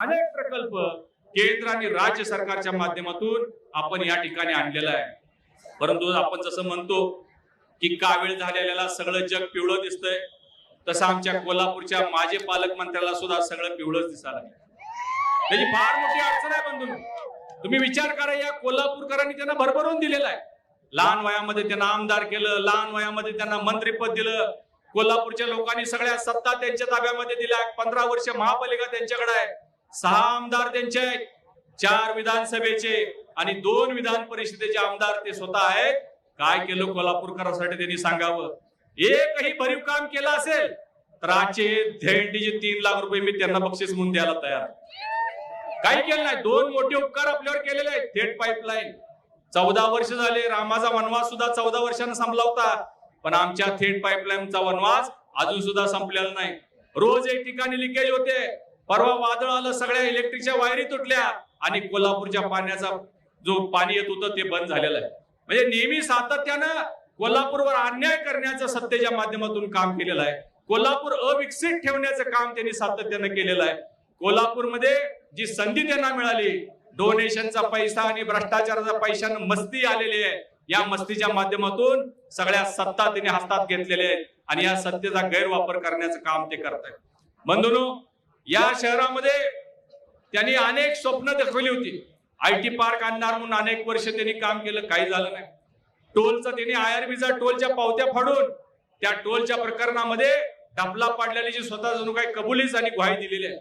अनेक प्रकल्प केंद्र आणि राज्य सरकारच्या माध्यमातून आपण या ठिकाणी आणलेला आहे. परंतु आपण जसं म्हणतो की कावीळ झालेल्याला सगळं जग पिवळं दिसतंय तसं आमच्या कोल्हापूरच्या माजी पालकमंत्र्याला सुद्धा सगळं पिवळंच दिसायला त्याची फार मोठी अडचण आहे बंधू. तुम्ही विचार करा या कोल्हापूरकरांनी त्यांना भरभरून दिलेला आहे. लहान वयामध्ये त्यांना आमदार केलं लहान वयामध्ये त्यांना मंत्रीपद दिलं. कोल्हापूरच्या लोकांनी सगळ्या सत्ता त्यांच्या ताब्यामध्ये दिल्या. पंधरा वर्ष महापालिका त्यांच्याकडे आहे. सहा आमदार त्यांचे आहेत चार विधानसभेचे आणि दोन विधान परिषदेचे आमदार ते स्वतः आहेत. काय केलं कोल्हापूरकरांसाठी त्यांनी सांगावं? एकही भरीव काम केलं असेल तर आजचे धेंडीचे तीन लाख रुपये मी त्यांना बक्षीस म्हणून द्यायला तयार. काही केलं नाही दोन मोठे उपकार आपल्यावर केलेले आहेत. थेट पाईपलाईन चौदा वर्ष झाले रामाचा वनवास सुद्धा चौदा वर्षांना संपला होता पण आमच्या थेट पाईपलाईनचा वनवास अजून सुद्धा संपलेला नाही. रोज एक ठिकाणी लिकेज होते. परवा वादळ आलं सगळ्या इलेक्ट्रिकच्या वायरी तुटल्या आणि कोल्हापूरच्या पाण्याचा जो पाणी येत होतं ते बंद झालेलं आहे. म्हणजे नेहमी सातत्यानं कोल्हापूरवर अन्याय करण्याचं सत्तेच्या माध्यमातून काम केलेलं आहे. कोल्हापूर अविकसित ठेवण्याचं काम त्यांनी सातत्यानं केलेलं आहे. कोल्हापूरमध्ये जी संधी त्यांना मिळाली डोनेशनचा पैसा आणि भ्रष्टाचाराचा पैशानं मस्ती आलेली आहे या मस्तीच्या माध्यमातून सगळ्या सत्ता त्यांनी हातात घेतलेल्या आहेत आणि या सत्तेचा गैरवापर करण्याचं काम ते करत आहेत बंधूनो या शहरामध्ये त्यांनी अनेक स्वप्न दाखवली होती. आय टी पार्क आणणार म्हणून अनेक वर्ष त्यांनी काम केलं काही झालं नाही. टोलचं त्यांनी आय आयआरबीचा टोलच्या पावत्या फाडून त्या टोलच्या प्रकरणामध्ये डबला पाडलेली जी स्वतः जणू काही कबुलीच आणि ग्वाही दिलेली आहे.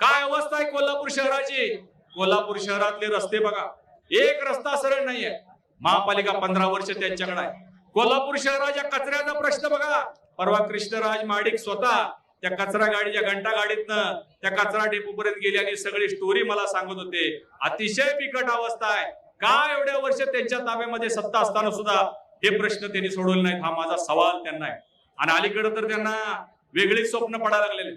काय अवस्था आहे कोल्हापूर शहराची? कोल्हापूर शहरातले रस्ते बघा. एक रस्ता सरळ नाहीये. महापालिका पंधरा वर्ष त्यांच्याकडे आहे. कोल्हापूर शहराच्या कचऱ्याचा प्रश्न बघा. परवा कृष्णराज महाडिक स्वतः त्या कचरा गाडीच्या घंटा गाडीतनं त्या कचरा डेपो पर्यंत गेले आणि सगळी स्टोरी मला सांगत होते. अतिशय बिकट अवस्था आहे. का एवढ्या वर्ष त्यांच्या ताब्यामध्ये सत्ता असताना सुद्धा हे प्रश्न त्यांनी सोडवले नाहीत. हा माझा सवाल त्यांना आहे. आणि अलीकडे तर त्यांना वेगळीच स्वप्न पडायला लागलेले.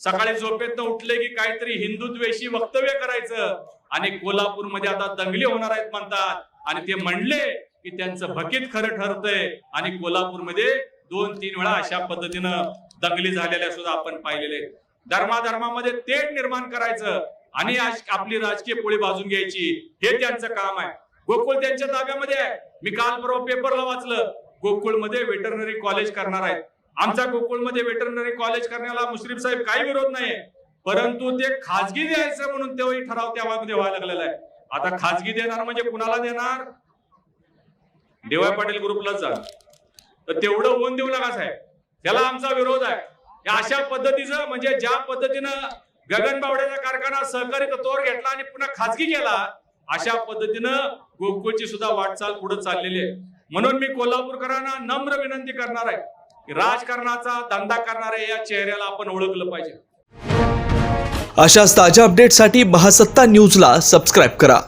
सकाळी झोपेत उठले की काहीतरी हिंदुत्वेशी वक्तव्य करायचं. आणि कोल्हापूरमध्ये आता दंगली होणार आहेत म्हणतात. आणि ते म्हणले की त्यांचं भकीत खरं ठरतंय. आणि कोल्हापूरमध्ये दोन तीन वेळा अशा पद्धतीनं दंगली झालेल्या सुद्धा आपण पाहिलेले. धर्माधर्मामध्ये तेढ निर्माण करायचं आणि आपली राजकीय पोळी बाजून घ्यायची हे त्यांचं काम आहे. गोकुळ त्यांच्या ताब्यामध्ये आहे. मी काल परवा पेपरला वाचलं. गोकुळमध्ये वेटरनरी कॉलेज करणार आहेत. आमच्या गोकुळमध्ये वेटरनरी कॉलेज करण्याला मुश्रीफ साहेब काही विरोध नाहीये. परंतु ते खाजगी द्यायचं म्हणून तेव्हाही ठराव त्यामध्ये व्हायला लागलेला आहे. आता खाजगी देणार म्हणजे कुणाला देणार? देवाय पाटील ग्रुपलाच जा तर तेवढं होऊन देऊ नका साहेब. त्याला आमचा विरोध आहे. या अशा पद्धतीचं म्हणजे ज्या पद्धतीनं गगनबावड्याचा कारखाना सहकारी तत्वावर घेतला आणि पुन्हा खाजगी केला अशा पद्धतीनं गोकुळची सुद्धा वाटचाल पुढे चाललेली आहे. म्हणून मी कोल्हापूरकरांना नम्र विनंती करणार आहे की राजकारणाचा धंदा करणाऱ्या या चेहऱ्याला आपण ओळखलं पाहिजे. अशाच ताज्या अपडेटसाठी महासत्ता न्यूजला सबस्क्राईब करा.